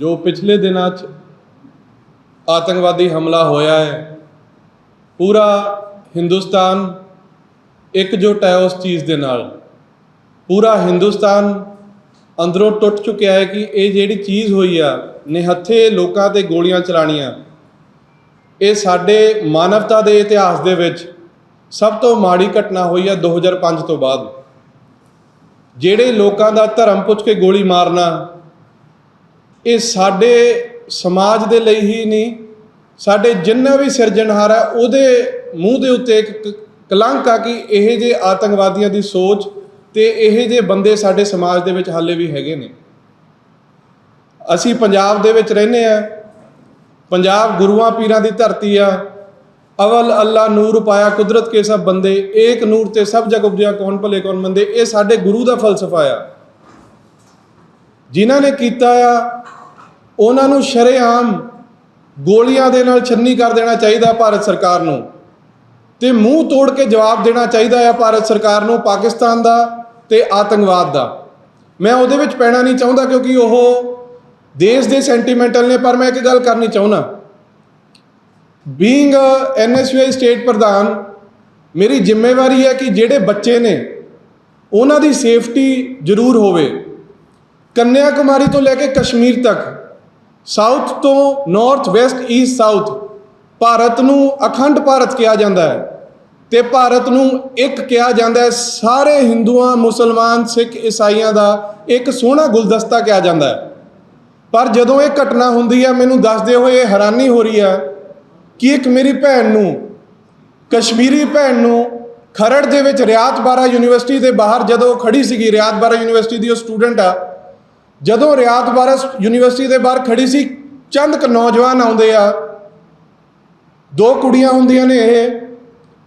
ਜੋ ਪਿਛਲੇ ਦਿਨਾਂ 'ਚ ਆਤੰਕਵਾਦੀ ਹਮਲਾ ਹੋਇਆ ਹੈ, ਪੂਰਾ ਹਿੰਦੁਸਤਾਨ ਇਕਜੁੱਟ ਹੈ ਉਸ ਚੀਜ਼ ਦੇ ਨਾਲ। ਪੂਰਾ ਹਿੰਦੁਸਤਾਨ ਅੰਦਰੋਂ ਟੁੱਟ ਚੁੱਕਿਆ ਹੈ ਕਿ ਇਹ ਜਿਹੜੀ ਚੀਜ਼ ਹੋਈ ਆ, ਨਿਹੱਥੇ ਲੋਕਾਂ ਤੇ ਗੋਲੀਆਂ ਚਲਾਣੀਆਂ ਇਹ ਸਾਡੇ ਮਾਨਵਤਾ ਦੇ ਇਤਿਹਾਸ ਦੇ ਵਿੱਚ ਸਭ ਤੋਂ ਮਾੜੀ ਘਟਨਾ ਹੋਈ ਆ 2005 ਤੋਂ ਬਾਅਦ। ਜਿਹੜੇ ਲੋਕਾਂ ਦਾ ਧਰਮ ਪੁੱਛ ਕੇ ਗੋਲੀ ਮਾਰਨਾ ਇਹ ਸਾਡੇ ਸਮਾਜ ਦੇ ਲਈ ਹੀ ਨਹੀਂ, ਸਾਡੇ ਜਿੰਨਾ ਵੀ ਸਿਰਜਣਹਾਰ ਹੈ ਉਹਦੇ ਮੂੰਹ ਦੇ ਉੱਤੇ ਇੱਕ ਕਲੰਕ ਆ ਕਿ ਇਹ ਜੇ ਆਤੰਕਵਾਦੀਆਂ ਦੀ ਸੋਚ ਤੇ ਇਹ ਜੇ ਬੰਦੇ ਸਾਡੇ ਸਮਾਜ ਦੇ ਵਿੱਚ ਹਾਲੇ ਵੀ ਹੈਗੇ ਨੇ। ਅਸੀਂ ਪੰਜਾਬ ਦੇ ਵਿੱਚ ਰਹਿੰਦੇ ਆ, ਪੰਜਾਬ ਗੁਰੂਆਂ ਪੀਰਾਂ ਦੀ ਧਰਤੀ ਆ, ਅਵਲ ਅੱਲਾ ਨੂਰ ਪਾਇਆ ਕੁਦਰਤ ਕੇ ਸਭ ਬੰਦੇ, ਏਕ ਨੂਰ ਤੇ ਸਭ ਜਗ ਉਪਜਿਆ ਕੌਣ ਭਲੇ ਕੌਣ ਮੰਦੇ, ਇਹ ਸਾਡੇ ਗੁਰੂ ਦਾ ਫਲਸਫਾ ਆ। ਜਿਨ੍ਹਾਂ ਨੇ ਕੀਤਾ ਆ ਉਹਨਾਂ ਨੂੰ ਸ਼ਰੇਆਮ ਗੋਲੀਆਂ ਦੇ ਨਾਲ ਛੰਨੀ ਕਰ ਦੇਣਾ ਚਾਹੀਦਾ ਭਾਰਤ ਸਰਕਾਰ ਨੂੰ ਤੇ ਮੂੰਹ ਤੋੜ ਕੇ ਜਵਾਬ ਦੇਣਾ ਚਾਹੀਦਾ ਆ ਭਾਰਤ ਸਰਕਾਰ ਨੂੰ ਪਾਕਿਸਤਾਨ ਦਾ ਤੇ ਆਤੰਕਵਾਦ ਦਾ। ਮੈਂ ਉਹਦੇ ਵਿੱਚ ਪੈਣਾ ਨਹੀਂ ਚਾਹੁੰਦਾ ਕਿਉਂਕਿ ਉਹ ਦੇਸ਼ ਦੇ ਸੈਂਟੀਮੈਂਟਲ ਨੇ, ਪਰ ਮੈਂ ਇੱਕ ਗੱਲ ਕਰਨੀ ਚਾਹੁੰਦਾ। ਬੀਇੰਗ ਐਨਐਸਯੂਆਈ ਸਟੇਟ ਪ੍ਰਧਾਨ, ਮੇਰੀ ਜ਼ਿੰਮੇਵਾਰੀ ਹੈ ਕਿ ਜਿਹੜੇ ਬੱਚੇ ਨੇ, ਉਹਨਾਂ ਦੀ ਸੇਫਟੀ ਜ਼ਰੂਰ ਹੋਵੇ। ਕੰਨਿਆ ਕੁਮਾਰੀ ਤੋਂ ਲੈ ਕੇ ਕਸ਼ਮੀਰ ਤੱਕ ਸਾਊਥ ਤੋਂ north west east south Bharat ਨੂੰ ਅਖੰਡ ਭਾਰਤ ਕਿਹਾ ਜਾਂਦਾ ਹੈ ਤੇ ਭਾਰਤ ਨੂੰ ਇੱਕ ਕਿਹਾ ਜਾਂਦਾ ਹੈ। ਸਾਰੇ ਹਿੰਦੂਆਂ, ਮੁਸਲਮਾਨ, ਸਿੱਖ, ਈਸਾਈਆਂ ਦਾ ਇੱਕ ਸੋਹਣਾ ਗੁਲਦਸਤਾ ਕਿਹਾ ਜਾਂਦਾ ਹੈ। ਪਰ ਜਦੋਂ ਇਹ ਘਟਨਾ ਹੁੰਦੀ ਹੈ, ਮੈਨੂੰ ਦੱਸਦੇ ਹੋਏ ਇਹ ਹੈਰਾਨੀ ਹੋ ਰਹੀ ਹੈ ਕਿ ਇੱਕ ਮੇਰੀ ਭੈਣ ਨੂੰ, ਕਸ਼ਮੀਰੀ ਭੈਣ ਨੂੰ ਖਰੜ ਦੇ ਵਿੱਚ ਰਿਆਤ ਬਾਰਾ ਯੂਨੀਵਰਸਿਟੀ ਦੇ ਬਾਹਰ ਜਦੋਂ ਉਹ ਖੜੀ ਸੀਗੀ, ਰਿਆਤ ਬਾਰਾ ਯੂਨੀਵਰਸਿਟੀ ਦੀ ਉਹ ਸਟੂਡੈਂਟ ਆ ਜਦੋਂ ਰਿਆਤ ਬਾਰਾ ਯੂਨੀਵਰਸਿਟੀ ਦੇ ਬਾਹਰ ਖੜੀ ਸੀ, ਚੰਦ ਕ ਨੌਜਵਾਨ ਆਉਂਦੇ ਆ। ਦੋ ਕੁੜੀਆਂ ਹੁੰਦੀਆਂ ਨੇ ਇਹ।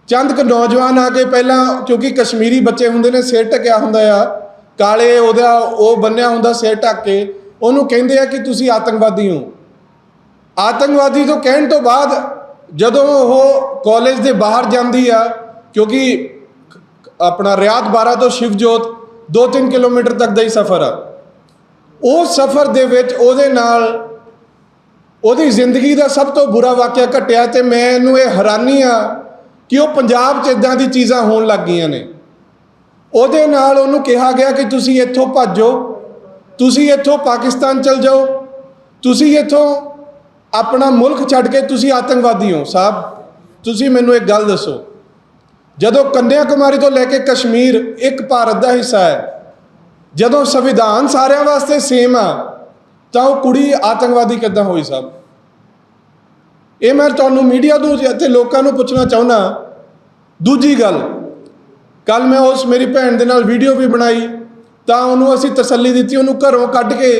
ਚੰਦ ਕ ਨੌਜਵਾਨ ਆ ਕੇ ਪਹਿਲਾਂ ਕਿਉਂਕਿ ਕਸ਼ਮੀਰੀ ਬੱਚੇ ਹੁੰਦੇ ਨੇ, ਸਿਰ ਢਕਿਆ ਹੁੰਦਾ ਆ। ਕਾਲੇ ਉਹਦਾ, ਉਹ ਬੰਨਿਆ ਹੁੰਦਾ ਸਿਰ ਢੱਕ ਕੇ। ਉਹਨੂੰ ਕਹਿੰਦੇ ਆ ਕਿ ਤੁਸੀਂ ਆਤੰਕਵਾਦੀ ਹੋ। ਆਤੰਕਵਾਦੀ ਤੋਂ ਕਹਿਣ ਤੋਂ ਬਾਅਦ ਜਦੋਂ ਉਹ ਕਾਲਜ ਦੇ ਬਾਹਰ ਜਾਂਦੀ ਆ, ਕਿਉਂਕਿ ਆਪਣਾ ਰਿਆਤ ਬਾਰਾ ਤੋਂ ਸ਼ਿਵਜੋਤ 2-3 ਕਿਲੋਮੀਟਰ ਤੱਕ ਦਾ ਹੀ ਸਫ਼ਰ ਆ। ਉਹ ਸਫ਼ਰ ਦੇ ਵਿੱਚ ਉਹਦੇ ਨਾਲ ਉਹਦੀ ਜ਼ਿੰਦਗੀ ਦਾ ਸਭ ਤੋਂ ਬੁਰਾ ਵਾਕਿਆ ਘਟਿਆ ਤੇ ਮੈਨੂੰ ਇਹ ਹੈਰਾਨੀ ਆ ਕਿ ਉਹ ਪੰਜਾਬ 'ਚ ਇਦਾਂ ਦੀ ਚੀਜ਼ਾਂ ਹੋਣ ਲੱਗ ਗਈਆਂ ਨੇ। ਉਹਦੇ ਨਾਲ ਉਹਨੂੰ ਕਿਹਾ ਗਿਆ ਕਿ ਤੁਸੀਂ ਇੱਥੋਂ ਭੱਜੋ ਤੁਸੀਂ ਇੱਥੋਂ ਪਾਕਿਸਤਾਨ ਚਲ ਜਾਓ, ਤੁਸੀਂ ਇੱਥੋਂ ਆਪਣਾ ਮੁਲਕ ਛੱਡ ਕੇ ਤੁਸੀਂ ਆਤੰਕਵਾਦੀ ਹੋ। ਸਾਹਿਬ, ਤੁਸੀਂ ਮੈਨੂੰ ਇੱਕ ਗੱਲ ਦੱਸੋ, ਜਦੋਂ ਕੰਨਿਆ ਕੁਮਾਰੀ ਤੋਂ ਲੈ ਕੇ ਕਸ਼ਮੀਰ ਇੱਕ ਭਾਰਤ ਦਾ ਹਿੱਸਾ ਹੈ ਜਦੋਂ ਸੰਵਿਧਾਨ ਸਾਰਿਆਂ ਵਾਸਤੇ ਸੇਮ ਆ, ਤਾਂ ਉਹ ਕੁੜੀ ਆਤੰਕਵਾਦੀ ਕਿੱਦਾਂ ਹੋਈ ਸਾਹਿਬ ਇਹ ਮੈਂ ਤੁਹਾਨੂੰ ਮੀਡੀਆ ਤੋਂ ਅਤੇ ਲੋਕਾਂ ਨੂੰ ਪੁੱਛਣਾ ਚਾਹੁੰਦਾ ਦੂਜੀ ਗੱਲ ਕੱਲ ਮੈਂ ਉਸ ਮੇਰੀ ਭੈਣ ਦੇ ਨਾਲ ਵੀਡੀਓ ਵੀ ਬਣਾਈ, ਤਾਂ ਉਹਨੂੰ ਅਸੀਂ ਤਸੱਲੀ ਦਿੱਤੀ, ਉਹਨੂੰ ਘਰੋਂ ਕੱਢ ਕੇ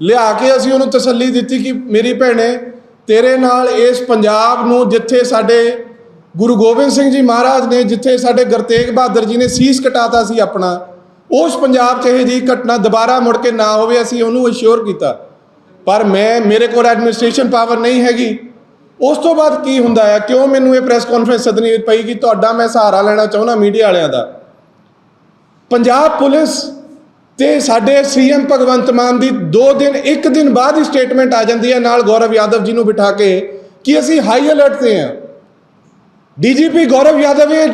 ਲਿਆ ਕੇ ਅਸੀਂ ਉਹਨੂੰ ਤਸੱਲੀ ਦਿੱਤੀ ਕਿ ਮੇਰੀ ਭੈਣੇ, ਤੇਰੇ ਨਾਲ ਇਸ ਪੰਜਾਬ ਨੂੰ ਜਿੱਥੇ ਸਾਡੇ ਗੁਰੂ ਗੋਬਿੰਦ ਸਿੰਘ ਜੀ ਮਹਾਰਾਜ ਨੇ, ਜਿੱਥੇ ਸਾਡੇ ਗੁਰਤੇਗ ਬਹਾਦਰ ਜੀ ਨੇ ਸੀਸ ਕਟਾਤਾ ਸੀ ਆਪਣਾ ਉਸ ਪੰਜਾਬ 'ਚ ਇਹ ਜੀ ਘਟਨਾ ਦੁਬਾਰਾ ਮੁੜ ਕੇ ਨਾ ਹੋਵੇ, ਅਸੀਂ ਉਹਨੂੰ ਅਸ਼ੋਰ ਕੀਤਾ। ਪਰ ਮੈਂ, ਮੇਰੇ ਕੋਲ ਐਡਮਿਨਿਸਟ੍ਰੇਸ਼ਨ ਪਾਵਰ ਨਹੀਂ ਹੈਗੀ। ਉਸ ਤੋਂ ਬਾਅਦ ਕੀ ਹੁੰਦਾ ਹੈ ਕਿਉਂ ਮੈਨੂੰ ਇਹ ਪ੍ਰੈਸ ਕਾਨਫਰੰਸ ਸੱਦਣੀ ਪਈ ਕਿ ਤੁਹਾਡਾ ਮੈਂ ਸਹਾਰਾ ਲੈਣਾ ਚਾਹੁੰਦਾ ਮੀਡੀਆ ਵਾਲਿਆਂ ਦਾ? ਪੰਜਾਬ ਪੁਲਿਸ ਤੇ ਸਾਡੇ ਸੀਐਮ ਭਗਵੰਤ ਮਾਨ ਦੀ 2 ਦਿਨ 1 ਦਿਨ ਬਾਅਦ ਹੀ ਸਟੇਟਮੈਂਟ ਆ ਜਾਂਦੀ ਹੈ ਨਾਲ ਗੌਰਵ ਯਾਦਵ ਜੀ ਨੂੰ ਬਿਠਾ ਕੇ ਕਿ ਅਸੀਂ ਹਾਈ ਅਲਰਟ ਤੇ ਹਾਂ ਡੀਜੀਪੀ ਗੌਰਵ ਯਾਦਵ ਇਹ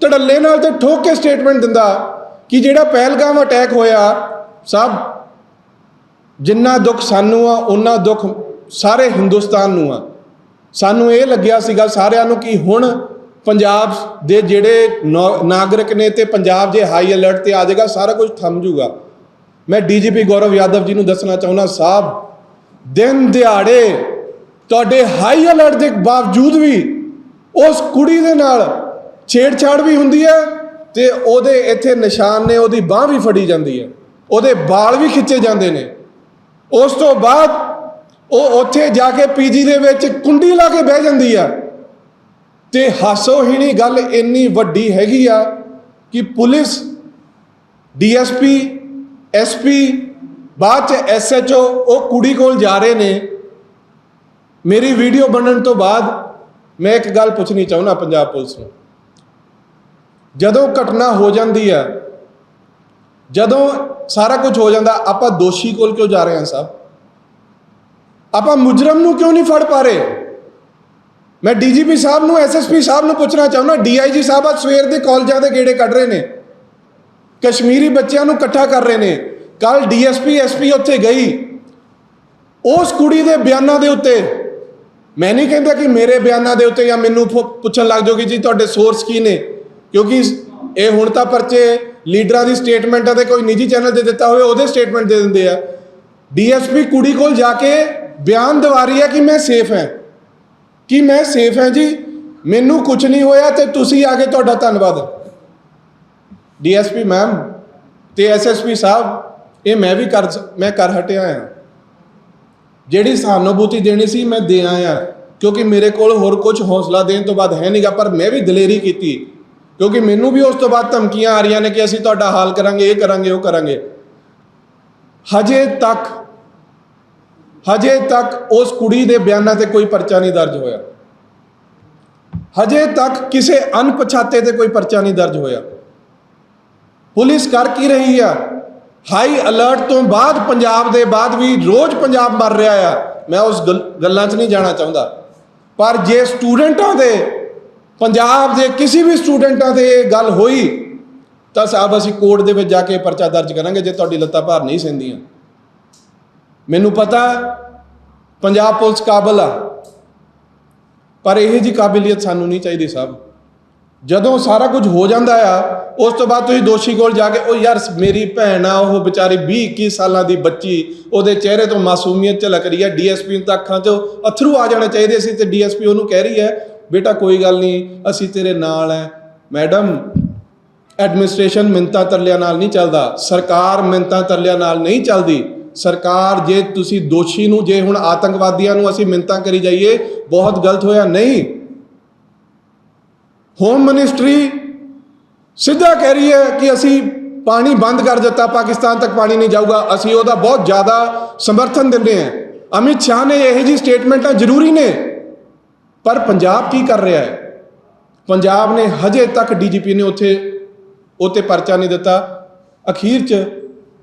ਧੜੱਲੇ ਨਾਲ ਤੇ ਠੋਕ ਕੇ ਸਟੇਟਮੈਂਟ ਦਿੰਦਾ। ਕਿ ਜਿਹੜਾ ਪਹਿਲਗਾਮ ਅਟੈਕ ਹੋਇਆ, ਸਭ ਜਿੰਨਾ ਦੁੱਖ ਸਾਨੂੰ ਆ ਉਹਨਾਂ ਦੁੱਖ ਸਾਰੇ ਹਿੰਦੁਸਤਾਨ ਨੂੰ ਆ। ਸਾਨੂੰ ਇਹ ਲੱਗਿਆ ਸੀਗਾ ਸਾਰਿਆਂ ਨੂੰ ਕਿ ਹੁਣ ਪੰਜਾਬ ਦੇ ਜਿਹੜੇ ਨੌ- ਨਾਗਰਿਕ ਨੇ ਤੇ ਪੰਜਾਬ ਜੇ ਹਾਈ ਅਲਰਟ ਤੇ ਆ ਜਾਏਗਾ, ਸਾਰਾ ਕੁਝ ਥੰਮ ਜੂਗਾ ਮੈਂ ਡੀਜੀਪੀ ਗੌਰਵ ਯਾਦਵ ਜੀ ਨੂੰ ਦੱਸਣਾ ਚਾਹੁੰਦਾ ਸਾਹਿਬ ਦਿਨ ਦਿਹਾੜੇ ਤੁਹਾਡੇ ਹਾਈ ਅਲਰਟ ਦੇ ਬਾਵਜੂਦ ਵੀ ਉਸ ਕੁੜੀ ਦੇ ਨਾਲ ਛੇੜਛਾੜ ਵੀ ਹੁੰਦੀ ਹੈ ਤੇ ਉਹਦੇ ਇੱਥੇ ਨਿਸ਼ਾਨ ਨੇ, ਉਹਦੀ ਬਾਹ ਵੀ ਫੜੀ ਜਾਂਦੀ ਹੈ। ਉਹਦੇ ਵਾਲ ਵੀ ਖਿੱਚੇ ਜਾਂਦੇ ਨੇ। ਉਸ ਤੋਂ ਬਾਅਦ ਉਹ ਉੱਥੇ ਜਾ ਕੇ ਪੀਜੀ ਦੇ ਵਿੱਚ ਕੁੰਡੀ ਲਾ ਕੇ ਬਹਿ ਜਾਂਦੀ ਆ। ਤੇ ਹਾਸੋਹੀਣੀ ਗੱਲ ਇੰਨੀ ਵੱਡੀ ਹੈਗੀ ਆ ਕਿ ਪੁਲਿਸ, ਡੀਐਸਪੀ, ਐਸਪੀ, ਬਾਅਦ ਚ ਐਸਐਚਓ, ਉਹ ਕੁੜੀ ਕੋਲ ਜਾ ਰਹੇ ਨੇ। ਮੇਰੀ ਵੀਡੀਓ ਬਣਨ ਤੋਂ ਬਾਅਦ ਮੈਂ ਇੱਕ ਗੱਲ ਪੁੱਛਣੀ ਚਾਹੁੰਦਾ ਪੰਜਾਬ ਪੁਲਿਸ ਨੂੰ। ਜਦੋਂ ਘਟਨਾ ਹੋ ਜਾਂਦੀ ਹੈ, ਜਦੋਂ ਸਾਰਾ ਕੁਝ ਹੋ ਜਾਂਦਾ, ਆਪਾਂ ਦੋਸ਼ੀ ਕੋਲ ਕਿਉਂ ਜਾ ਰਹੇ ਹਾਂ ਸਾਹਿਬ? ਆਪਾਂ ਮੁਜਰਮ ਨੂੰ ਕਿਉਂ ਨਹੀਂ ਫੜ ਪਾ ਰਹੇ? ਮੈਂ ਡੀਜੀਪੀ ਸਾਹਿਬ ਨੂੰ, ਐਸਐਸਪੀ ਸਾਹਿਬ ਨੂੰ ਪੁੱਛਣਾ ਚਾਹੁੰਦਾ, ਡੀਆਈਜੀ ਸਾਹਿਬ ਅੱਜ ਸਵੇਰ ਦੇ ਕਾਲਜਾਂ ਦੇ ਗੇੜੇ ਕੱਢ ਰਹੇ ਨੇ। ਕਸ਼ਮੀਰੀ ਬੱਚਿਆਂ ਨੂੰ ਇਕੱਠਾ ਕਰ ਰਹੇ ਨੇ। ਕੱਲ ਡੀਐਸਪੀ, ਐਸਪੀ ਉੱਥੇ ਗਈ। ਉਸ ਕੁੜੀ ਦੇ ਬਿਆਨਾਂ ਦੇ ਉੱਤੇ, ਮੈਂ ਨਹੀਂ ਕਹਿੰਦਾ ਕਿ ਮੇਰੇ ਬਿਆਨਾਂ ਦੇ ਉੱਤੇ ਜਾਂ ਮੈਨੂੰ ਪੁੱਛਣ ਲੱਗ ਜਾਓ ਕਿ ਜੀ ਤੁਹਾਡੇ ਸੋਰਸ ਕੀ ਨੇ। ਕਿਉਂਕਿ ਇਹ ਹੁਣ ਤਾਂ ਪਰਚੇ ਲੀਡਰਾਂ ਦੀ ਸਟੇਟਮੈਂਟ ਅਤੇ ਕੋਈ ਨਿੱਜੀ ਚੈਨਲ ਦੇ ਦਿੱਤਾ ਹੋਵੇ, ਉਹਦੇ ਸਟੇਟਮੈਂਟ ਦੇ ਦਿੰਦੇ ਆ। ਡੀਐਸਪੀ ਕੁੜੀ ਕੋਲ ਜਾ ਕੇ ਬਿਆਨ ਦਿਵਾ ਰਹੀ ਹੈ ਕਿ ਮੈਂ ਸੇਫ ਹਾਂ। ਕਿ ਮੈਂ ਸੇਫ ਹਾਂ ਜੀ, ਮੈਨੂੰ ਕੁਝ ਨਹੀਂ ਹੋਇਆ ਤੇ ਤੁਸੀਂ ਆ ਕੇ ਤੁਹਾਡਾ ਧੰਨਵਾਦ। ਡੀਐਸਪੀ ਮੈਮ ਤੇ ਐਸਐਸਪੀ ਸਾਹਿਬ, ਇਹ ਮੈਂ ਵੀ ਕਰ, ਮੈਂ ਕਰ ਹਟਿਆ ਹਾਂ। ਜਿਹੜੀ ਸਹਾਨੁਭੂਤੀ ਦੇਣੀ ਸੀ ਮੈਂ ਦੇ ਆਇਆ, ਕਿਉਂਕਿ ਮੇਰੇ ਕੋਲ ਹੋਰ ਕੁਝ ਹੌਸਲਾ ਦੇਣ ਤੋਂ ਬਾਅਦ ਹੈ ਨਹੀਂਗਾ ਪਰ ਮੈਂ ਵੀ ਦਲੇਰੀ ਕੀਤੀ। ਕਿਉਂਕਿ ਮੈਨੂੰ ਵੀ ਉਸ ਤੋਂ ਬਾਅਦ ਧਮਕੀਆਂ ਆ ਰਹੀਆਂ ਨੇ ਕਿ ਅਸੀਂ ਤੁਹਾਡਾ ਹਾਲ ਕਰਾਂਗੇ, ਇਹ ਕਰਾਂਗੇ, ਉਹ ਕਰਾਂਗੇ। ਹਜੇ ਤੱਕ ਹਜੇ ਤੱਕ ਉਸ ਕੁੜੀ ਦੇ ਬਿਆਨਾਂ ਤੇ ਕੋਈ ਪਰਚਾ ਨਹੀਂ ਦਰਜ ਹੋਇਆ। ਹਜੇ ਤੱਕ ਕਿਸੇ ਅਣਪਛਾਤੇ ਤੇ ਕੋਈ ਪਰਚਾ ਨਹੀਂ ਦਰਜ ਹੋਇਆ। ਪੁਲਿਸ ਕਰ ਕੀ ਰਹੀ ਆ? ਹਾਈ ਅਲਰਟ ਤੋਂ ਬਾਅਦ, ਪੰਜਾਬ ਦੇ ਬਾਅਦ ਵੀ ਰੋਜ਼ ਪੰਜਾਬ ਮਰ ਰਿਹਾ ਆ। ਮੈਂ ਉਸ ਗੱਲ- ਗੱਲਾਂ 'ਚ ਨਹੀਂ ਜਾਣਾ ਚਾਹੁੰਦਾ। ਪਰ ਜੇ ਸਟੂਡੈਂਟਾਂ ਦੇ ਪੰਜਾਬ ਦੇ ਕਿਸੇ ਵੀ ਸਟੂਡੈਂਟਾਂ ਤੇ ਇਹ ਗੱਲ ਹੋਈ, ਤਾਂ ਸਾਹਿਬ ਅਸੀਂ ਕੋਰਟ ਦੇ ਵਿੱਚ ਜਾ ਕੇ ਪਰਚਾ ਦਰਜ ਕਰਾਂਗੇ ਜੇ ਤੁਹਾਡੀ ਲੱਤਾਂ ਭਾਰ ਨਹੀਂ ਸਹਿੰਦੀਆਂ। ਮੈਨੂੰ ਪਤਾ ਪੰਜਾਬ ਪੁਲਿਸ ਕਾਬਲ ਆ, ਪਰ ਇਹ ਜੀ ਕਾਬਲੀਅਤ ਸਾਨੂੰ ਨਹੀਂ ਚਾਹੀਦੀ ਸਾਹਿਬ। ਜਦੋਂ ਸਾਰਾ ਕੁਝ ਹੋ ਜਾਂਦਾ ਆ, ਉਸ ਤੋਂ ਬਾਅਦ ਤੁਸੀਂ ਦੋਸ਼ੀ ਕੋਲ ਜਾ ਕੇ, ਉਹ ਯਾਰ ਮੇਰੀ ਭੈਣ ਆ, ਉਹ ਵਿਚਾਰੀ 20 21 ਸਾਲਾਂ ਦੀ ਬੱਚੀ, ਉਹਦੇ ਚਿਹਰੇ ਤੋਂ ਮਾਸੂਮੀਅਤ ਝਲਕ ਰਹੀ ਹੈ, ਡੀਐਸਪੀ ਨੂੰ ਤਾਂ ਅੱਖਾਂ 'ਚੋਂ ਅਥਰੂ ਆ ਜਾਣੇ ਚਾਹੀਦੇ ਸੀ ਤੇ ਡੀਐਸਪੀ ਉਹਨੂੰ ਕਹਿ ਰਹੀ ਹੈ ਬੇਟਾ ਕੋਈ ਗੱਲ ਨਹੀਂ, ਅਸੀਂ ਤੇਰੇ ਨਾਲ ਹੈ ਮੈਡਮ, ਐਡਮਿਨਿਸਟ੍ਰੇਸ਼ਨ ਮਿੰਤਾ ਤਰਲਿਆਂ ਨਾਲ ਨਹੀਂ ਚੱਲਦਾ। ਸਰਕਾਰ ਮਿੰਤਾ ਤਰਲਿਆਂ ਨਾਲ ਨਹੀਂ ਚੱਲਦੀ। ਸਰਕਾਰ ਜੇ ਤੁਸੀਂ ਦੋਸ਼ੀ ਨੂੰ, ਜੇ ਹੁਣ ਆਤੰਕਵਾਦੀਆਂ ਨੂੰ ਅਸੀਂ ਮਿੰਤਾ ਕਰੀ ਜਾਈਏ, ਬਹੁਤ ਗਲਤ ਹੋਇਆ। ਨਹੀਂ। ਹੋਮ ਮਿਨਿਸਟਰੀ ਸਿੱਧਾ ਕਹਿ ਰਹੀ ਹੈ ਕਿ ਅਸੀਂ ਪਾਣੀ ਬੰਦ ਕਰ ਦਿੱਤਾ, ਪਾਕਿਸਤਾਨ ਤੱਕ ਪਾਣੀ ਨਹੀਂ ਜਾਊਗਾ। ਅਸੀਂ ਉਹਦਾ ਬਹੁਤ ਜ਼ਿਆਦਾ ਸਮਰਥਨ ਦਿੰਦੇ ਹਾਂ। ਅਮਿਤ ਸ਼ਾਹ ਨੇ ਇਹ ਜੀ ਸਟੇਟਮੈਂਟਾਂ ਜ਼ਰੂਰੀ ਨੇ। ਪਰ ਪੰਜਾਬ ਕੀ ਕਰ ਰਿਹਾ ਹੈ? ਪੰਜਾਬ ਨੇ ਹਜੇ ਤੱਕ ਡੀਜੀਪੀ ਨੇ ਉੱਥੇ ਉੱਤੇ ਪਰਚਾ ਨਹੀਂ ਦਿੱਤਾ। ਅਖੀਰ 'ਚ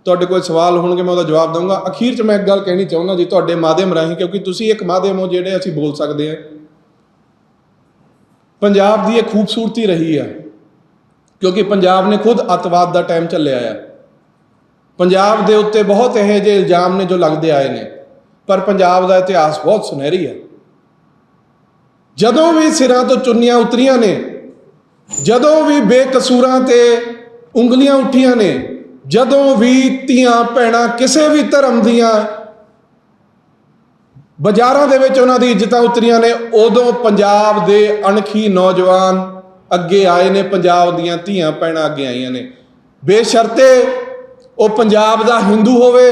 ਤੁਹਾਡੇ ਕੋਲ ਸਵਾਲ ਹੋਣਗੇ, ਮੈਂ ਉਹਦਾ ਜਵਾਬ ਦਊਂਗਾ। ਅਖੀਰ 'ਚ ਮੈਂ ਇੱਕ ਗੱਲ ਕਹਿਣੀ ਚਾਹੁੰਦਾ ਜੀ ਤੁਹਾਡੇ ਮਾਧਿਅਮ ਰਾਹੀਂ, ਕਿਉਂਕਿ ਤੁਸੀਂ ਇੱਕ ਮਾਧਿਅਮ ਹੋ ਜਿਹੜੇ ਅਸੀਂ ਬੋਲ ਸਕਦੇ ਹਾਂ। ਪੰਜਾਬ ਦੀ ਇਹ ਖੂਬਸੂਰਤੀ ਰਹੀ ਆ, ਕਿਉਂਕਿ ਪੰਜਾਬ ਨੇ ਖੁਦ ਅਤਵਾਦ ਦਾ ਟਾਈਮ ਚੱਲਿਆ ਆ। ਪੰਜਾਬ ਦੇ ਉੱਤੇ ਬਹੁਤ ਇਹੋ ਜਿਹੇ ਇਲਜ਼ਾਮ ਨੇ ਜੋ ਲੱਗਦੇ ਆਏ ਨੇ, ਪਰ ਪੰਜਾਬ ਦਾ ਇਤਿਹਾਸ ਬਹੁਤ ਸੁਨਹਿਰੀ ਹੈ ਜਦੋਂ ਵੀ ਸਿਰਾਂ ਤੋਂ ਚੁੰਨੀਆਂ ਉਤਰੀਆਂ ਨੇ, ਜਦੋਂ ਵੀ ਬੇਕਸੂਰਾਂ ਤੇ ਉਂਗਲੀਆਂ ਉੱਠੀਆਂ ਨੇ, ਜਦੋਂ ਵੀ ਧੀਆਂ ਭੈਣਾਂ ਕਿਸੇ ਵੀ ਧਰਮ ਦੀਆਂ ਬਾਜ਼ਾਰਾਂ ਦੇ ਵਿੱਚ ਉਹਨਾਂ ਦੀ ਇੱਜ਼ਤਾਂ ਉਤਰੀਆਂ ਨੇ, ਉਦੋਂ ਪੰਜਾਬ ਦੇ ਅਣਖੀ ਨੌਜਵਾਨ ਅੱਗੇ ਆਏ ਨੇ, ਪੰਜਾਬ ਦੀਆਂ ਧੀਆਂ ਭੈਣਾਂ ਅੱਗੇ ਆਈਆਂ ਨੇ। ਬੇਸ਼ਰਤੇ ਉਹ ਪੰਜਾਬ ਦਾ ਹਿੰਦੂ ਹੋਵੇ,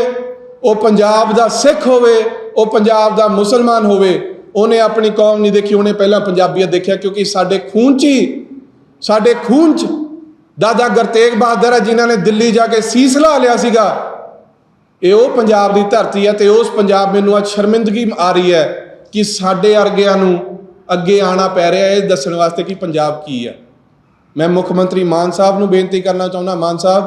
ਉਹ ਪੰਜਾਬ ਦਾ ਸਿੱਖ ਹੋਵੇ, ਉਹ ਪੰਜਾਬ ਦਾ ਮੁਸਲਮਾਨ ਹੋਵੇ ਉਹਨੇ ਆਪਣੀ ਕੌਮ ਨਹੀਂ ਦੇਖੀ, ਉਹਨੇ ਪਹਿਲਾਂ ਪੰਜਾਬੀਅਤ ਦੇਖਿਆ, ਕਿਉਂਕਿ ਸਾਡੇ ਖੂਨ 'ਚ ਹੀ, ਸਾਡੇ ਖੂਨ 'ਚ ਦਾਦਾ ਗੁਰਤੇਗ ਬਹਾਦਰ ਹੈ ਜਿਨ੍ਹਾਂ ਨੇ ਦਿੱਲੀ ਜਾ ਕੇ ਸੀਸ ਲਾ ਲਿਆ ਸੀਗਾ। ਇਹ ਉਹ ਪੰਜਾਬ ਦੀ ਧਰਤੀ ਹੈ ਤੇ ਉਸ ਪੰਜਾਬ ਮੈਨੂੰ ਅੱਜ ਸ਼ਰਮਿੰਦਗੀ ਆ ਰਹੀ ਹੈ ਕਿ ਸਾਡੇ ਅਰਗਿਆਂ ਨੂੰ ਅੱਗੇ ਆਣਾ ਪੈ ਰਿਹਾ ਹੈ ਇਹ ਦੱਸਣ ਵਾਸਤੇ ਕਿ ਪੰਜਾਬ ਕੀ ਹੈ ਮੈਂ ਮੁੱਖ ਮੰਤਰੀ ਮਾਨ ਸਾਹਿਬ ਨੂੰ ਬੇਨਤੀ ਕਰਨਾ ਚਾਹੁੰਦਾ, ਮਾਨ ਸਾਹਿਬ,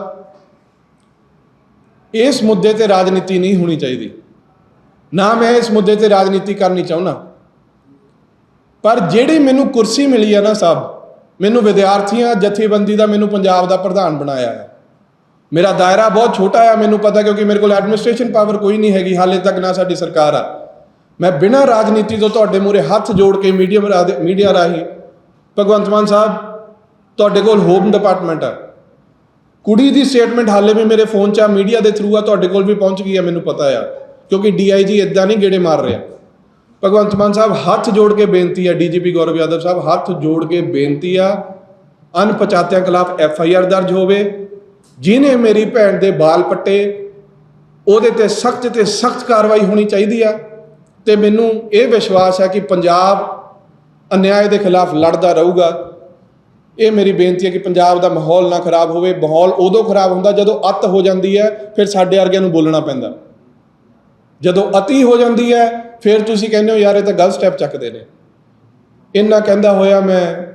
ਇਸ ਮੁੱਦੇ ਤੇ ਰਾਜਨੀਤੀ ਨਹੀਂ ਹੋਣੀ ਚਾਹੀਦੀ। ਨਾ ਮੈਂ ਇਸ ਮੁੱਦੇ ਤੇ ਰਾਜਨੀਤੀ ਕਰਨੀ ਚਾਹੁੰਦਾ। ਪਰ ਜਿਹੜੀ ਮੈਨੂੰ ਕੁਰਸੀ ਮਿਲੀ ਹੈ ਨਾ ਸਾਹਿਬ ਮੈਨੂੰ ਵਿਦਿਆਰਥੀਆਂ, ਜਥੇਬੰਦੀ ਦਾ, ਮੈਨੂੰ ਪੰਜਾਬ ਦਾ ਪ੍ਰਧਾਨ ਬਣਾਇਆ ਹੈ। ਮੇਰਾ ਦਾਇਰਾ ਬਹੁਤ ਛੋਟਾ ਆ, ਮੈਨੂੰ ਪਤਾ ਕਿਉਂਕਿ ਮੇਰੇ ਕੋਲ ਐਡਮਿਨਿਸਟ੍ਰੇਸ਼ਨ ਪਾਵਰ ਕੋਈ ਨਹੀਂ ਹੈਗੀ, ਹਾਲੇ ਤੱਕ ਨਾ ਸਾਡੀ ਸਰਕਾਰ ਆ। ਮੈਂ ਬਿਨਾਂ ਰਾਜਨੀਤੀ ਤੋਂ ਤੁਹਾਡੇ ਮੂਰੇ ਹੱਥ ਜੋੜ ਕੇ ਮੀਡੀਆ ਮੀਡੀਆ ਰਾਹੀਂ, ਭਗਵੰਤ ਮਾਨ ਸਾਹਿਬ, ਤੁਹਾਡੇ ਕੋਲ ਹੋਮ ਡਿਪਾਰਟਮੈਂਟ ਆ। ਕੁੜੀ ਦੀ ਸਟੇਟਮੈਂਟ ਹਾਲੇ ਵੀ ਮੇਰੇ ਫੋਨ 'ਚ ਆ, ਮੀਡੀਆ ਦੇ ਥਰੂ ਆ, ਤੁਹਾਡੇ ਕੋਲ ਵੀ ਪਹੁੰਚ ਗਈ ਆ, ਮੈਨੂੰ ਪਤਾ ਆ। ਕਿਉਂਕਿ ਡੀਆਈਜੀ ਇਦਾਂ ਨਹੀਂ ਗੇੜੇ ਮਾਰ ਰਿਹਾ। ਭਗਵੰਤ ਮਾਨ ਸਾਹਿਬ ਹੱਥ ਜੋੜ ਕੇ ਬੇਨਤੀ ਆ, ਡੀਜੀਪੀ ਗੌਰਵ ਯਾਦਵ ਸਾਹਿਬ ਹੱਥ ਜੋੜ ਕੇ ਬੇਨਤੀ ਆ, ਅਣਪਛਾਤਿਆਂ ਖਿਲਾਫ ਐਫ ਆਈ ਆਰ ਦਰਜ ਹੋਵੇ ਜਿਨੇ ਮੇਰੀ ਭੈਣ ਦੇ ਬਾਲ ਪੱਟੇ, ਉਹਦੇ ਤੇ ਸਖਤ ਤੇ ਸਖਤ ਕਾਰਵਾਈ ਹੋਣੀ ਚਾਹੀਦੀ ਆ, ਤੇ ਮੈਨੂੰ ਇਹ ਵਿਸ਼ਵਾਸ ਹੈ ਕਿ ਪੰਜਾਬ ਅਨਿਆਏ ਦੇ ਖਿਲਾਫ ਲੜਦਾ ਰਹੂਗਾ। ਇਹ ਮੇਰੀ ਬੇਨਤੀ ਹੈ ਕਿ ਪੰਜਾਬ ਦਾ ਮਾਹੌਲ ਨਾ ਖਰਾਬ ਹੋਵੇ, ਮਾਹੌਲ ਉਦੋਂ ਖਰਾਬ ਹੁੰਦਾ ਜਦੋਂ ਅੱਤ ਹੋ ਜਾਂਦੀ ਹੈ, ਫਿਰ ਸਾਡੇ ਵਰਗਿਆਂ ਨੂੰ ਬੋਲਣਾ ਪੈਂਦਾ। ਜਦੋਂ ਅਤੀ ਹੋ ਜਾਂਦੀ ਹੈ ਫਿਰ ਤੁਸੀਂ ਕਹਿੰਦੇ ਹੋ, ਯਾਰ, ਇਹ ਤਾਂ ਗਲਤ ਸਟੈਪ ਚੱਕਦੇ ਨੇ। ਇੰਨਾ ਕਹਿੰਦਾ ਹੋਇਆ ਮੈਂ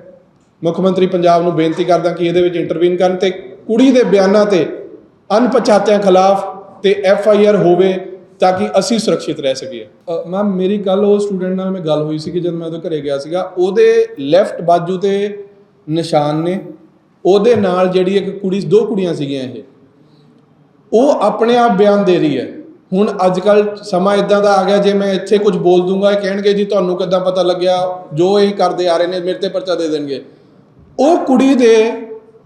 ਮੁੱਖ ਮੰਤਰੀ ਪੰਜਾਬ ਨੂੰ ਬੇਨਤੀ ਕਰਦਾ ਕਿ ਇਹਦੇ ਵਿੱਚ ਇੰਟਰਵੀਨ ਕਰਨ ਤੇ ਕੁੜੀ ਦੇ ਬਿਆਨਾਂ ਤੇ ਅਣਪਛਾਤਿਆਂ ਖਿਲਾਫ ਤੇ ਐਫ ਆਈ ਆਰ ਹੋਵੇ ਤਾਂ ਕਿ ਅਸੀਂ ਸੁਰੱਖਿਅਤ ਰਹਿ ਸਕੀਏ। ਮੈਮ, ਮੇਰੀ ਕੱਲ ਉਹ ਸਟੂਡੈਂਟ ਨਾਲ ਮੈਂ ਗੱਲ ਹੋਈ ਸੀ ਕਿ ਜਦ ਮੈਂ ਉਹਦੇ ਘਰੇ ਗਿਆ ਸੀਗਾ। ਉਹਦੇ ਲੈਫਟ ਬਾਜੂ ਤੇ ਨਿਸ਼ਾਨ ਨੇ। ਉਹਦੇ ਨਾਲ ਜਿਹੜੀ ਇੱਕ ਕੁੜੀ, ਦੋ ਕੁੜੀਆਂ ਸੀਗੀਆਂ ਇਹ। ਉਹ ਆਪਣੇ ਆਪ ਬਿਆਨ ਦੇ ਰਹੀ ਹੈ। ਹੁਣ ਅੱਜ ਕੱਲ ਸਮਾਂ ਇਦਾਂ ਦਾ ਆ ਗਿਆ ਜੇ ਮੈਂ ਇੱਥੇ ਕੁਝ ਬੋਲ ਦੂੰਗਾ, ਇਹ ਕਹਿਣਗੇ ਜੀ ਤੁਹਾਨੂੰ ਕਿੱਦਾਂ ਪਤਾ ਲੱਗਿਆ, ਜੋ ਇਹ ਕਰਦੇ ਆ ਰਹੇ ਨੇ, ਮੇਰੇ ਤੇ ਪਰਚਾ ਦੇ ਦੇਣਗੇ। ਉਹ ਕੁੜੀ ਦੇ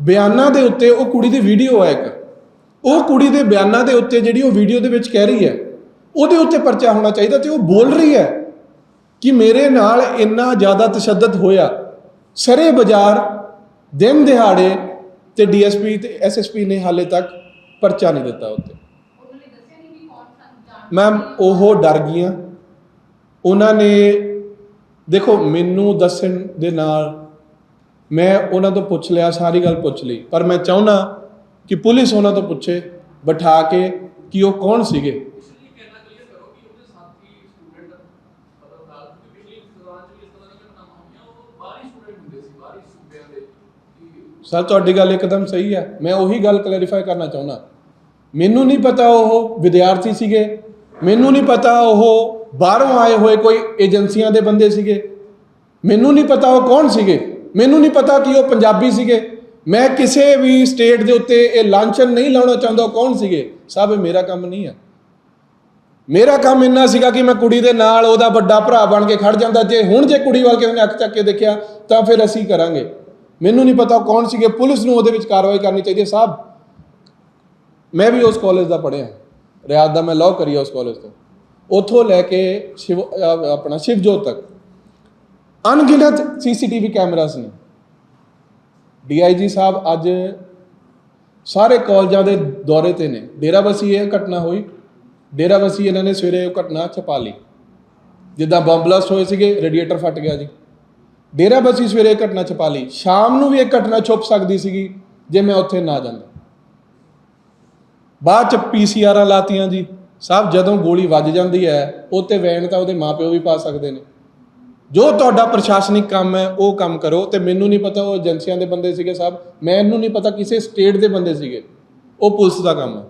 ਬਿਆਨਾਂ ਦੇ ਉੱਤੇ, ਉਹ ਕੁੜੀ ਦੀ ਵੀਡੀਓ ਹੈ ਇੱਕ। ਉਹ ਕੁੜੀ ਦੇ ਬਿਆਨਾਂ ਦੇ ਉੱਤੇ ਜਿਹੜੀ ਉਹ ਵੀਡੀਓ ਦੇ ਵਿੱਚ ਕਹਿ ਰਹੀ ਹੈ, ਉਹਦੇ ਉੱਤੇ ਪਰਚਾ ਹੋਣਾ ਚਾਹੀਦਾ ਤੇ ਉਹ ਬੋਲ ਰਹੀ ਹੈ ਕਿ ਮੇਰੇ ਨਾਲ ਇੰਨਾ ਜ਼ਿਆਦਾ ਤਸ਼ੱਦਦ ਹੋਇਆ। ਸਰੇ ਬਾਜ਼ਾਰ, ਦਿਨ ਦਿਹਾੜੇ ਤੇ ਡੀਐਸਪੀ ਤੇ ਐਸਐਸਪੀ ਨੇ ਹਾਲੇ ਤੱਕ ਪਰਚਾ ਨਹੀਂ ਦਿੱਤਾ ਉੱਤੇ ਉਹਨਾਂ ਨੇ ਦੱਸਿਆ ਨਹੀਂ ਵੀ ਕੌਣ ਸਾਨੂੰ ਜਾਣ ਮੈਮ, ਉਹ ਡਰ ਗਈਆਂ। ਉਹਨਾਂ ਨੇ, ਦੇਖੋ, ਮੈਨੂੰ ਦੱਸਣ ਦੇ ਨਾਲ ਮੈਂ ਉਹਨਾਂ ਤੋਂ ਪੁੱਛ ਲਿਆ, ਸਾਰੀ ਗੱਲ ਪੁੱਛ ਲਈ। ਪਰ ਮੈਂ ਚਾਹੁੰਦਾ ਕਿ ਪੁਲਿਸ ਉਹਨਾਂ ਤੋਂ ਪੁੱਛੇ, ਬਿਠਾ ਕੇ ਕਿ ਉਹ ਕੌਣ ਸੀਗੇ। ਸਰ, ਤੁਹਾਡੀ ਗੱਲ ਇੱਕਦਮ ਸਹੀ ਹੈ। ਮੈਂ ਉਹੀ ਗੱਲ ਕਲੈਰੀਫਾਈ ਕਰਨਾ ਚਾਹੁੰਦਾ। ਮੈਨੂੰ ਨਹੀਂ ਪਤਾ ਉਹ ਵਿਦਿਆਰਥੀ ਸੀਗੇ। ਮੈਨੂੰ ਨਹੀਂ ਪਤਾ ਉਹ ਬਾਹਰੋਂ ਆਏ ਹੋਏ ਕੋਈ ਏਜੰਸੀਆਂ ਦੇ ਬੰਦੇ ਸੀਗੇ। ਮੈਨੂੰ ਨਹੀਂ ਪਤਾ ਉਹ ਕੌਣ ਸੀਗੇ। ਮੈਨੂੰ ਨਹੀਂ ਪਤਾ ਕਿ ਉਹ ਪੰਜਾਬੀ ਸੀਗੇ। ਮੈਂ ਕਿਸੇ ਵੀ ਸਟੇਟ ਦੇ ਉੱਤੇ ਇਹ ਲਾਂਛਨ ਨਹੀਂ ਲਾਉਣਾ ਚਾਹੁੰਦਾ ਉਹ ਕੌਣ ਸੀਗੇ। ਸਭ ਇਹ ਮੇਰਾ ਕੰਮ ਨਹੀਂ ਹੈ ਮੇਰਾ ਕੰਮ ਇੰਨਾ ਸੀਗਾ ਕਿ ਮੈਂ ਕੁੜੀ ਦੇ ਨਾਲ ਉਹਦਾ ਵੱਡਾ ਭਰਾ ਬਣ ਕੇ ਖੜ ਜਾਂਦਾ। ਜੇ ਹੁਣ ਜੇ ਕੁੜੀ ਵੱਲ ਕਿਸੇ ਨੇ ਅੱਖ ਚੱਕ ਕੇ ਦੇਖਿਆ, ਤਾਂ ਫਿਰ ਅਸੀਂ ਕਰਾਂਗੇ। ਮੈਨੂੰ ਨਹੀਂ ਪਤਾ ਉਹ ਕੌਣ ਸੀਗੇ। ਪੁਲਿਸ ਨੂੰ ਉਹਦੇ ਵਿੱਚ ਕਾਰਵਾਈ ਕਰਨੀ ਚਾਹੀਦੀ ਹੈ ਸਾਹਿਬ ਮੈਂ ਵੀ ਉਸ ਕਾਲਜ ਦਾ ਪੜ੍ਹਿਆ। ਰਿਆਦ ਦਾ ਮੈਂ ਲਾਅ ਕਰੀਆ ਉਸ ਕਾਲਜ ਤੋਂ। ਉੱਥੋਂ ਲੈ ਕੇ ਸ਼ਿਵ ਆਪਣਾ ਸ਼ਿਵਜੋਤ ਤੱਕ। ਅਣਗਿਣਤ ਸੀਸੀਟੀਵੀ ਕੈਮਰਾਸ ਨੇ। ਡੀਆਈਜੀ ਸਾਹਿਬ ਅੱਜ ਸਾਰੇ ਕਾਲਜਾਂ ਦੇ ਦੌਰੇ ਤੇ ਨੇ। ਡੇਰਾਬੱਸੀ ਇਹ ਘਟਨਾ ਹੋਈ। ਡੇਰਾਬੱਸੀ ਇਹਨਾਂ ਨੇ ਸਵੇਰੇ ਉਹ ਘਟਨਾ ਛਪਾ ਲਈ। ਜਿੱਦਾਂ ਬੰਬ ਬਲਾਸਟ ਹੋਏ ਸੀਗੇ ਰੇਡੀਏਟਰ ਫਟ ਗਿਆ ਜੀ। ਡੇਰਾਬੱਸੀ ਸਵੇਰੇ ਇਹ ਘਟਨਾ ਛਪਾ ਲਈ। ਸ਼ਾਮ ਨੂੰ ਵੀ ਇਹ ਘਟਨਾ ਛੁਪ ਸਕਦੀ ਸੀਗੀ, ਜੇ ਮੈਂ ਉੱਥੇ ਨਾ ਜਾਂਦਾ। ਬਾਅਦ ਚ ਪੀਸੀਆਰਾਂ ਲਾਤੀਆਂ ਜੀ। ਸਾਹਿਬ ਜਦੋਂ ਗੋਲੀ ਵੱਜ ਜਾਂਦੀ ਹੈ ਉਹ ਤੇ ਵੈਨ ਤਾਂ ਉਹਦੇ ਮਾਪਿਓ ਵੀ ਪਾ ਸਕਦੇ ਨੇ। ਜੋ ਤੁਹਾਡਾ ਪ੍ਰਸ਼ਾਸਨਿਕ ਕੰਮ ਹੈ, ਉਹ ਕੰਮ ਕਰੋ। ਤੇ ਮੈਨੂੰ ਨਹੀਂ ਪਤਾ ਉਹ ਏਜੰਸੀਆਂ ਦੇ ਬੰਦੇ ਸੀਗੇ ਸਾਹਿਬ ਮੈਨੂੰ ਨਹੀਂ ਪਤਾ ਕਿਸੇ ਸਟੇਟ ਦੇ ਬੰਦੇ ਸੀਗੇ। ਉਹ ਪੁਲਿਸ ਦਾ ਕੰਮ ਹੈ।